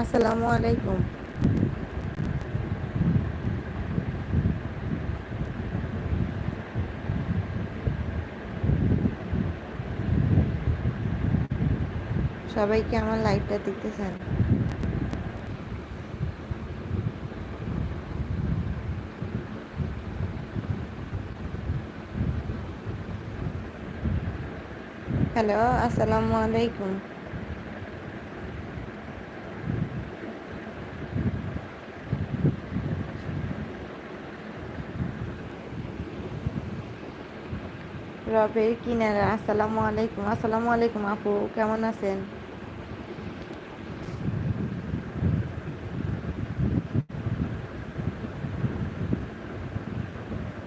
আসসালামু আলাইকুম। সবাইকে আমার লাইভটা দেখতেছেন? হ্যালো আসসালামু আলাইকুম। রবের কিনারা, আসসালামু আলাইকুম। আসসালামু আলাইকুম আপু, কেমন আছেন?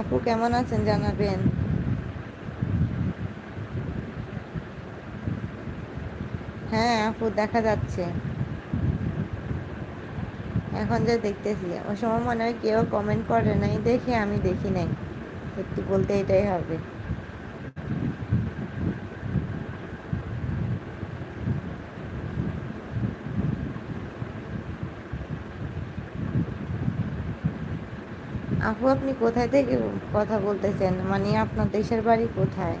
আপু, কেমন আছেন জানাবেন? হ্যাঁ আপু, দেখা যাচ্ছে। এখন যে দেখতেছি, ওই সময় মনে হয় কেউ কমেন্ট করে নাই, দেখে আমি দেখি নাই। সত্যি বলতে এটাই হবে। আপু আপনি কোথায় থেকে কথা বলতেছেন? মানে আপনার দেশের বাড়ি কোথায়?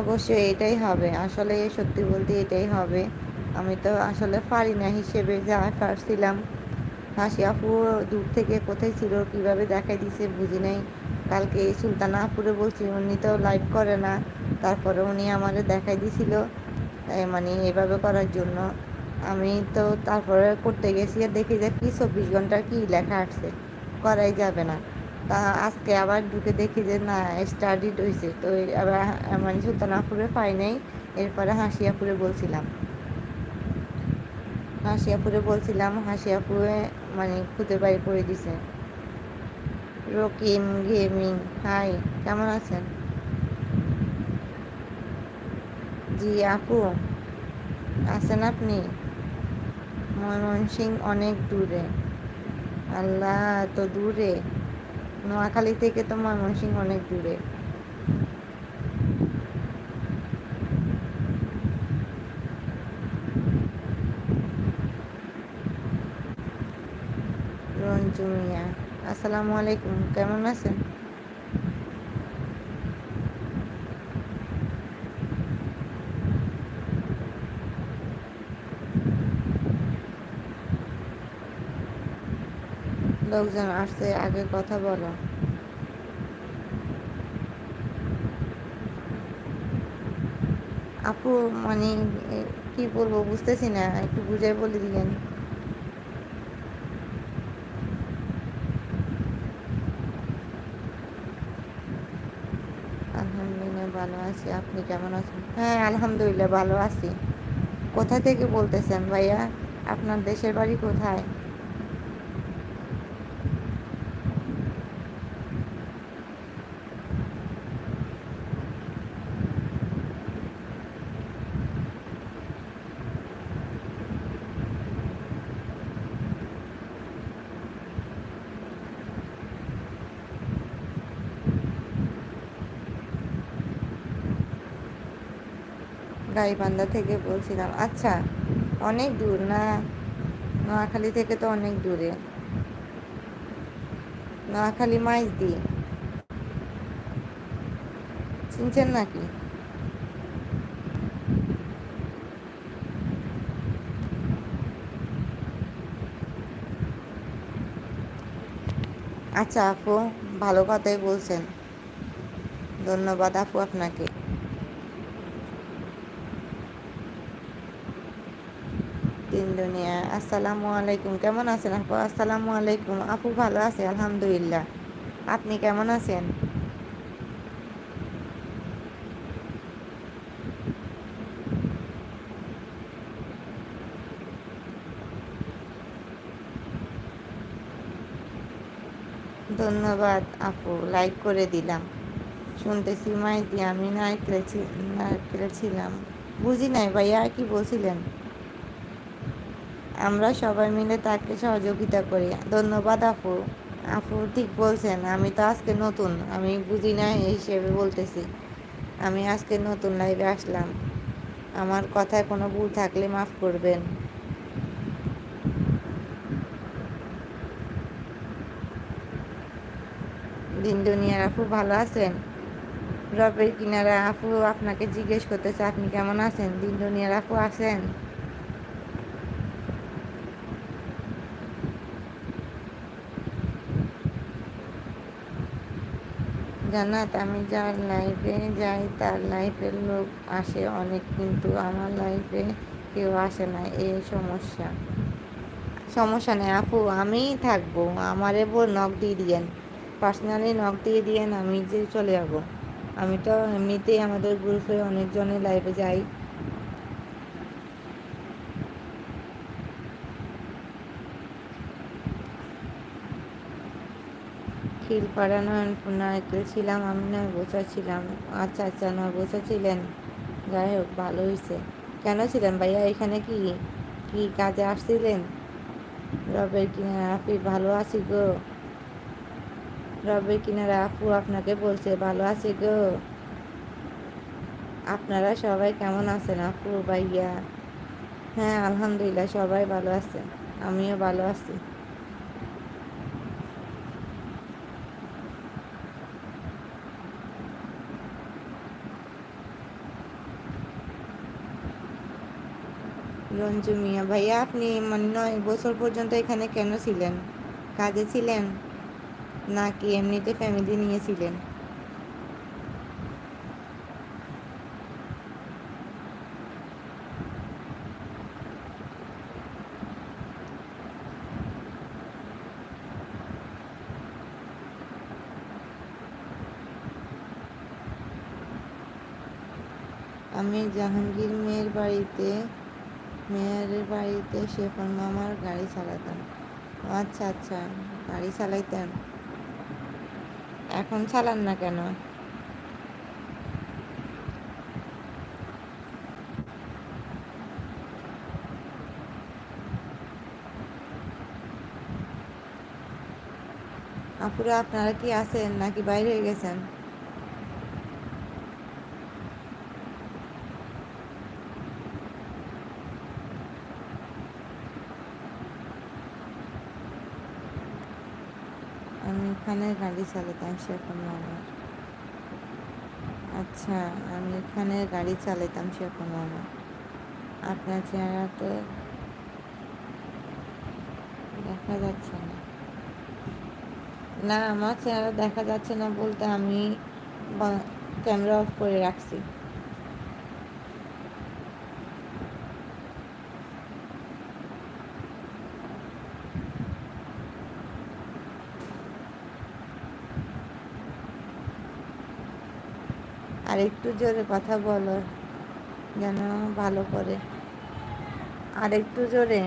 অবশ্যই এটাই হবে। আসলে সত্যি বলতে এটাই হবে। আমি তো আসলে পারি না হিসেবে যা পারছিলাম। হাসি আপু দূর থেকে কোথায় ছিল, কীভাবে দেখাই দিছে বুঝি নাই। কালকে সুলতানা আপুরে বলছি, উনি তো লাইভ করে না। তারপরে উনি আমারে দেখাই দিছিল মানে এভাবে করার জন্য। আমি তো তারপরে করতে গেছি, আর দেখি যে কি চব্বিশ ঘণ্টার কি লেখা আসছে। করাই যাবে না। তা আজকে আবার ঢুকে দেখি যে না স্টাডিড হয়েছে তো আবার মানে সুলতানাপুরে পাই নাই, এরপরে হাসিয়াপুরে বলছিলাম। হাসিয়াপুরে বলছিলাম, হাসিয়াপুরে মানে খুঁজে বাড়ি করে দিছে রকিম গেমিং, হাই, কেমন আছেন? জি, আপু, আছেন আপনি? ময়মনসিং অনেক দূরে। আল্লাহ তো দূরে। নোয়াখালী থেকে তো ময়মনসিং অনেক দূরে। রঞ্জু মিয়া আসসালামু আলাইকুম কেমন আছেন? লোকজন আসছে, আগে কথা বলো। আপু মানে কি বলব বুঝতেছি না, একটু বুঝাই বলে দিলেন আলহামদুলিল্লাহ ভালো আছি, আপনি কেমন আছেন? হ্যাঁ আলহামদুলিল্লাহ ভালো আছি। কোথা থেকে বলতেছেন ভাইয়া? আপনার দেশের বাড়ি কোথায়? গাইবান্ধা থেকে বলছিলাম আচ্ছা অনেক দূর না? নোয়াখালী থেকে তো অনেক দূরে। নোয়াখালী মাইজ দিয়ে চিনছেন নাকি? আচ্ছা আপু, ভালো কথাই বলছেন। ধন্যবাদ, আপু, আপনাকে তিন দুনিয়া আসসালামু আলাইকুম। কেমন আছেন আপু? আসসালামু আলাইকুম। আপু ভালো আছে? আলহামদুলিল্লাহ। আপনি কেমন আছেন? ধন্যবাদ আপু। লাইক করে দিলাম। শুনতেছি মাইতি, আমি নারকেলে ছিলাম। বুঝি নাই ভাইয়া, কি বলছিলেন? আমরা সবাই মিলে তাকে সহযোগিতা করি। ধন্যবাদ, আপু। আপু ঠিক বলছেন, আমি তো আজকে নতুন, আমি বুঝি না এই হিসেবে বলতেছি। আমি আজকে নতুন লাইভে আসলাম। আমার কথায় কোনো ভুল থাকলে মাফ করবেন। দিন দুনিয়ার আপু ভালো আছেন? রবের কিনারা, আপু আপনাকে জিজ্ঞেস করতেছে, আপনি কেমন আছেন? দিন দুনিয়ার আপু আছেন? জানাত আমি যার লাইফে যাই, তার লাইফের লোক আসে অনেক, কিন্তু আমার লাইফে কেউ আসে না এই সমস্যা। সমস্যা নেই, আপু আমিই থাকব, আমার বল নখ দিয়ে দিয়েন। পার্সোনালি নখ দিয়ে দিয়েন, আমি যে চলে যাব। আমি তো এমনিতেই আমাদের গ্রুপে অনেকজনের লাইফে যাই। খিলপাড়া নয়নপুর ছিলাম, আমি নয় ছিলাম। আচ্ছা আচ্ছা নয় ছিলেন। যাই হোক, ভালো হয়েছে কেন ছিলেন ভাইয়া এখানে কি? কি কাজে আসছিলেন? রবের কিনারা আপি ভালো আছি গো। রবের কিনারা আপু আপনাকে বলছে, ভালো আছি গো। আপনারা সবাই কেমন আছেন আপু ভাইয়া? হ্যাঁ আলহামদুলিল্লাহ, সবাই ভালো আছে। আমিও ভালো আছি। রঞ্জু মিয়া, ভাইয়া, আপনি মানে নয় বছর পর্যন্ত এখানে কেন ছিলেন? কাজে ছিলেন? নাকি এমনিতে ফ্যামিলি নিয়েছিলেন আমি জাহাঙ্গীর মেয়ের বাড়িতে মেয়ের বাড়িতে শেফন মামার গাড়ি চালাতাম আচ্ছা আচ্ছা গাড়ি চালাইতেন। এখন চালান না কেন? আপুরা, আপনারা কি আছেন নাকি বাইরে হয়ে গেছেন আমি এখানে গাড়ি চালাতাম সেরকম আমার। আচ্ছা আমি এখানে গাড়ি চালাতাম সেরকম আমার। আপনার চেহারাতে দেখা যাচ্ছে না। না, আমার চেহারা দেখা যাচ্ছে না বলতে আমি ক্যামেরা অফ করে রাখছি। আর একটু জোরে কথা বলো, যেন ভালো করে। আর একটু জোরে?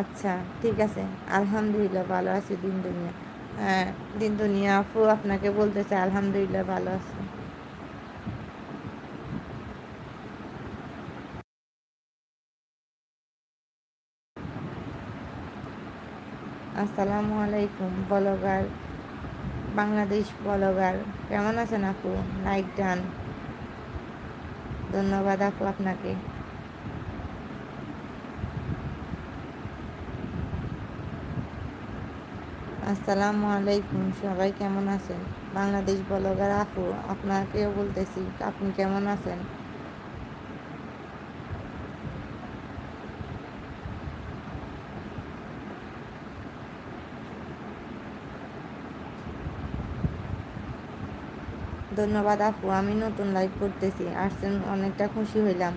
আচ্ছা ঠিক আছে। আলহামদুলিল্লাহ, ভালো আছি দিন দুনিয়া হ্যাঁ দিন দুনিয়া আপু আপনাকে বলতেছে, আলহামদুলিল্লাহ, ভালো আছে। আসসালামু আলাইকুম, বলগার, বাংলাদেশ বলগার। কেমন আছেন আপু? Like, done. ধন্যবাদ আপু আপনাকে। আসসালামু আলাইকুম, সবাই কেমন আছেন? বাংলাদেশ ব্লগার আপু আপনাকেও বলতেছি, আপনি কেমন আছেন? ধন্যবাদ আপু, আমি নতুন লাইভ করতেছি, আসছেন অনেকটা খুশি হইলাম।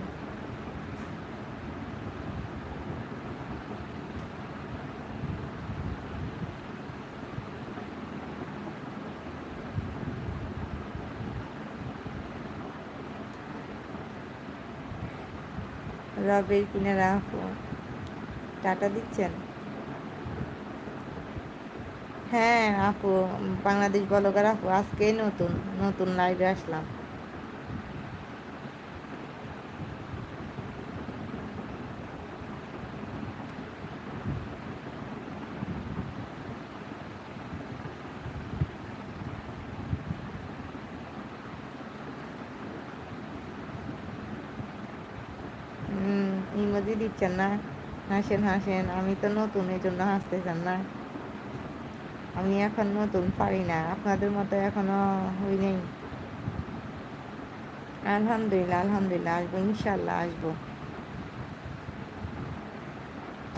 রবের কিনারা আপু, টাটা দিচ্ছেন? হ্যাঁ আপু, বাংলাদেশ বলগার আপু আজকেই নতুন নতুন লাইভে আসলাম। হুম ইমোজি দিচ্ছেন না। হাসেন হাসেন, আমি তো নতুন এই জন্য হাসতেছেন না। আমি এখন নতুন, পারি না। আপনাদের মতো এখনও হই নেই। আলহামদুলিল্লাহ আলহামদুলিল্লাহ, আসব ইনশাল্লাহ আসব।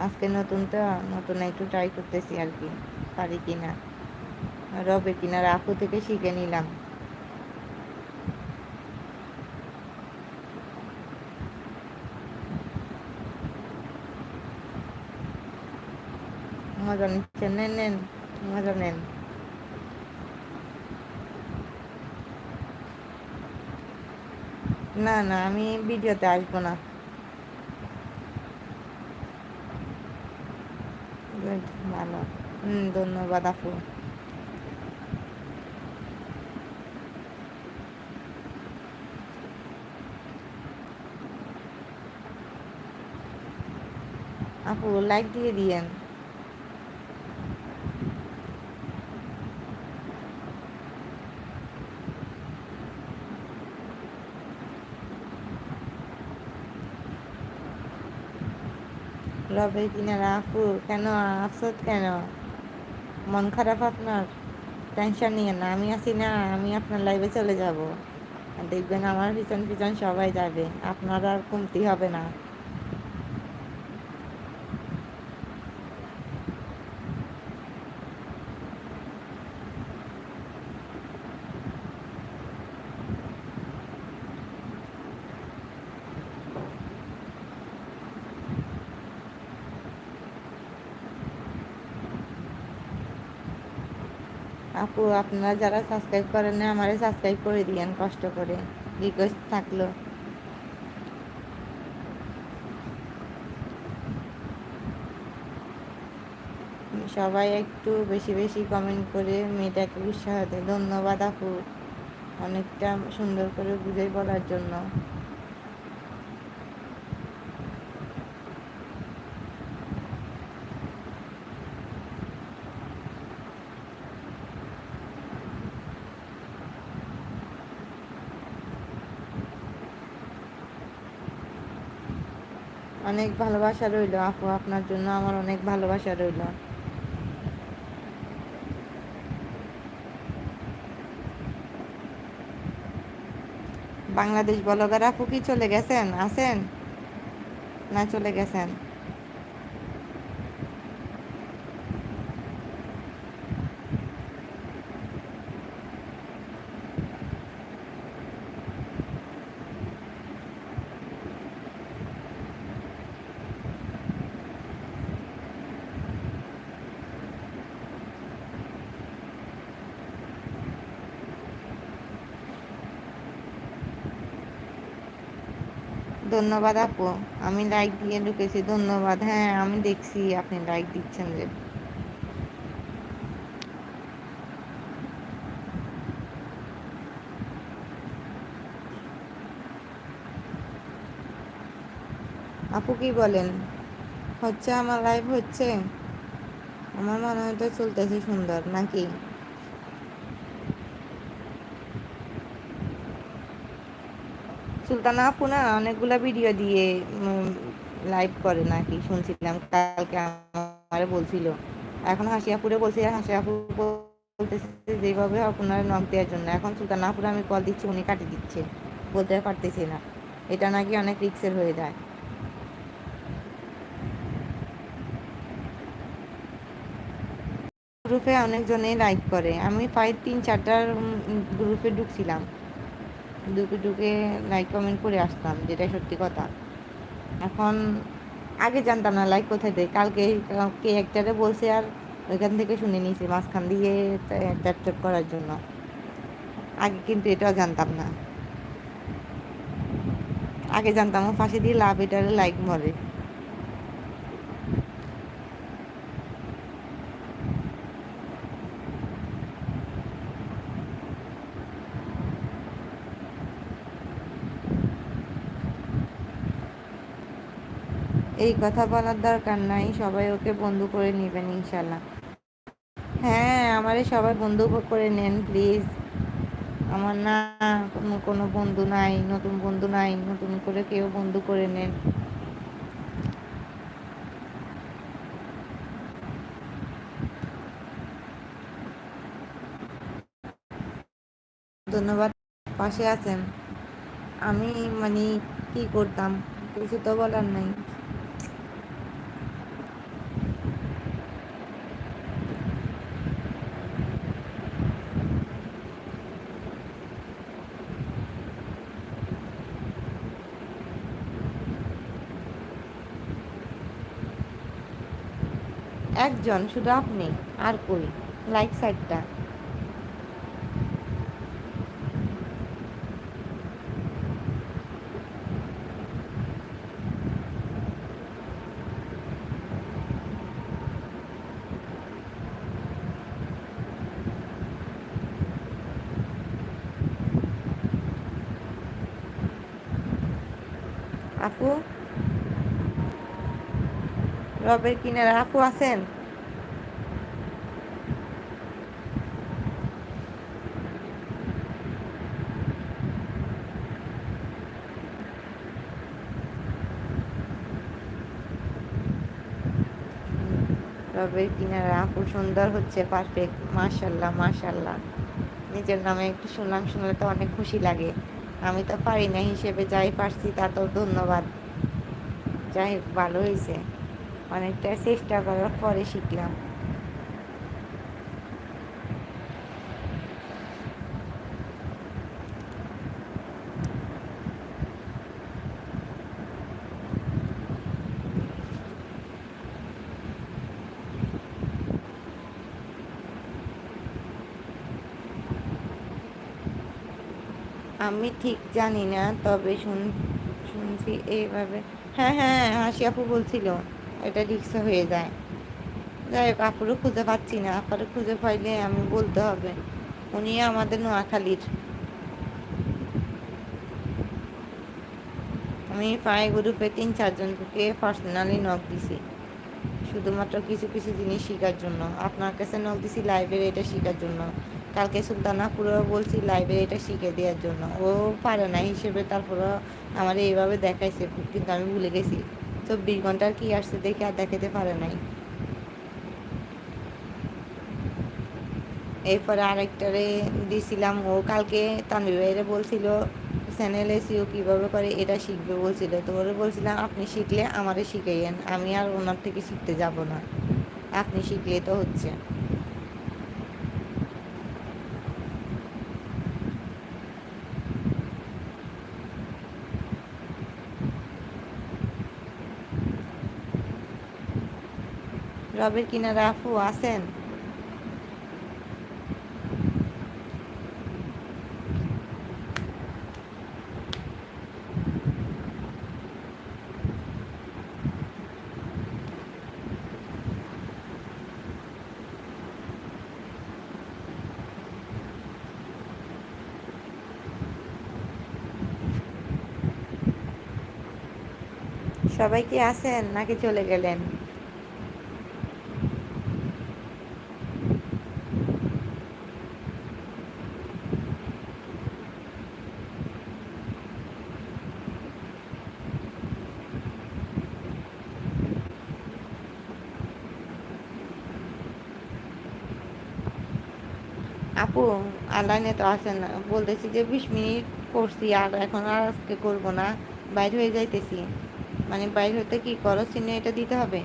আজকে নতুন তো, নতুন একটু ট্রাই করতেছি আর কি, পারি কিনা। রবে কিনা রাফু থেকে শিখে নিলাম। মজা নিচ্ছেন নেন। মজা নেন। না না, আমি ভিডিওতে আসব না। ভালো। হুম, ধন্যবাদ, আপু। আপু লাইক দিয়ে দিয়েন। রবে কিনা আপু কেন? আফসোস কেন? মন খারাপ আপনার? টেনশন নিয়ে না, আমি আছি না, আমি আপনার লাইভে চলে যাব। দেখবেন আমার পিছন পিছন সবাই যাবে, আপনার আর কমতি হবে না। আপু আপনারা যারা সাবস্ক্রাইব করেন না আমারে সাবস্ক্রাইব করে দিয়েন, কষ্ট করে। রিকোয়েস্ট থাকল। সবাই একটু বেশি বেশি কমেন্ট করে মেয়েটাকে উৎসাহ দেয়। ধন্যবাদ আপু। অনেকটা সুন্দর করে বুঝাই বলার জন্য। অনেক ভালোবাসা রইল, আপু। আপনার জন্য আমার অনেক ভালোবাসা রইল। বাংলাদেশ বলগার আপু কি চলে গেছেন? আছেন? না চলে গেছেন? ধন্যবাদ আপু। আমি লাইক দিয়ে ঢুকেছি, ধন্যবাদ। হ্যাঁ আমি দেখছি আপনি লাইক দিচ্ছেন যে। আপু কি বলেন? হচ্ছে আমার লাইভ হচ্ছে? আমার মনে হয় তো চলতেছে সুন্দর, নাকি? সুলতানা আপু না অনেকগুলা ভিডিও দিয়ে লাইভ করে নাকি, শুনছিলাম, কালকে আমার বলছিল। এখন হাসি আপুরে বলছি, হাসি আপু বলতেছে যেভাবে আপনার নক দেওয়ার জন্য। এখন সুলতানা আপুরে আমি কল দিচ্ছি, উনি কাটি দিচ্ছে। বলতে পারতেছি না। এটা নাকি অনেক রিক্সের হয়ে যায়। গ্রুপে অনেকজনেই লাইক করে। আমি প্রায় তিন, চারটার গ্রুপে ঢুকছিলাম। ঢুকে ঢুকে লাইক কমেন্ট করে আসতাম যেটা সত্যি কথা। এখন আগে জানতাম না লাইক কোথায় দেয়, কালকে কে একটারে বলছে আর ওইখান থেকে শুনে নিয়েছি, মাঝখান দিয়ে ট্যাপ করার জন্য। আগে কিন্তু এটাও জানতাম না। আগে জানতাম ফাঁসি দিয়ে লাভ এটারে লাইক মরে এই কথা বলার দরকার নাই, সবাই ওকে বন্ধু করে নেবেন ইনশাল্লাহ হ্যাঁ আমারে সবাই বন্ধু করে নেন প্লিজ আমার না কোনো কোনো বন্ধু নাই, নতুন বন্ধু নাই, নতুন করে কেউ বন্ধু করে নেন। ধন্যবাদ, পাশে আছেন। আমি মানে কি করতাম, কিছু তো বলার নাই। একজন শুধু আপনি আর কই? লাইক সাইডটা আপু রবের কিনারে। আপু আছেন? রবের কিনারা আপু, সুন্দর হচ্ছে পারফেক্ট মাশাল্লাহ মাশাল্লাহ নিজের নামে একটু শুনলাম, শুনলে তো অনেক খুশি লাগে। আমি তো পারি না, হিসেবে যাই পারছি, তা তো ধন্যবাদ। যাই ভালো হয়েছে অনেকটা চেষ্টা করার পরে শিখলাম। আমি ঠিক জানি না, তবে শুন শুনছি এইভাবে হ্যাঁ হ্যাঁ হাসি আপু বলছিল। এটা রিক্সা হয়ে যায়। যাই হোক, আপুরও খুঁজে পাচ্ছি না। আপারও খুঁজে পাইলে আমি বলতে হবে। উনি আমাদের নোয়াখালীর। আমি ফাই গ্রুপে তিন চারজনকে পার্সোনালি নক দিছি। শুধুমাত্র কিছু কিছু জিনিস শেখার জন্য। আপনার কাছে নক দিছি লাইব্রেরি এটা শেখার জন্য। কালকে সুলতানাপুরও বলছি লাইব্রেরি এটা শিখে দেওয়ার জন্য। ও পারে না, হিসেবে তারপরও আমার এইভাবে দেখাইছে, কিন্তু আমি ভুলে গেছি। চব্বিশ ঘণ্টার কি আসছে দেখে আর দেখাতে পারে নাই। এরপরে আরেকটারে দিছিলাম, ও কালকে তানবি ভাইরে বলছিল চ্যানেল এসিও কীভাবে করে এটা শিখবে বলছিল। তো ওরে বলছিলাম, আপনি শিখলে আমারে শিখাইয়েন, আমি আর ওনার থেকে শিখতে যাব না। আপনি শিখলে তো হচ্ছে। রবের কিনারে আফু আছেন? সবাই কি আছেন নাকি চলে গেলেন আপু অনলাইনে তো আসেন না, বলতেছি যে বিশ মিনিট করছি আর এখন আর আজকে করব না, বাইর হয়ে যাইতেছি। মানে বাইর হতে কি করো চিহ্ন এটা দিতে হবে?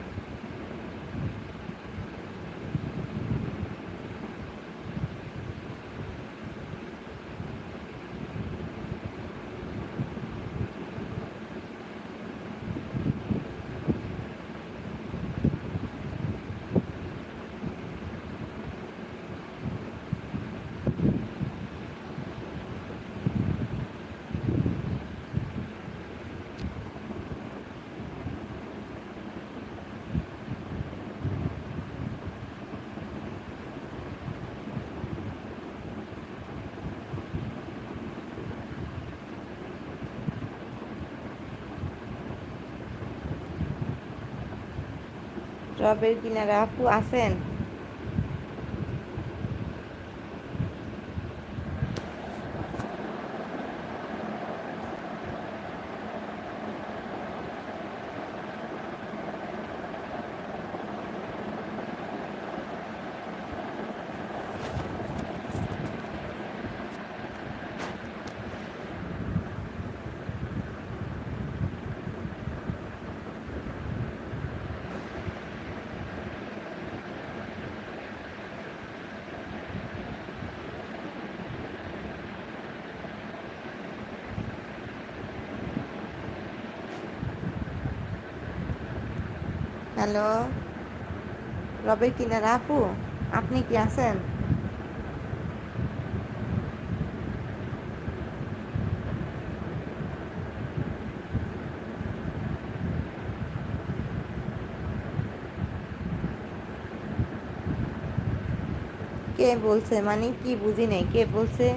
রবের কিনারা আপু আছেন? হ্যালো, রবের কিনারা আপু, আপনি কি আছেন? কে বলছে? মানে কি বুঝি নেই, কে বলছে?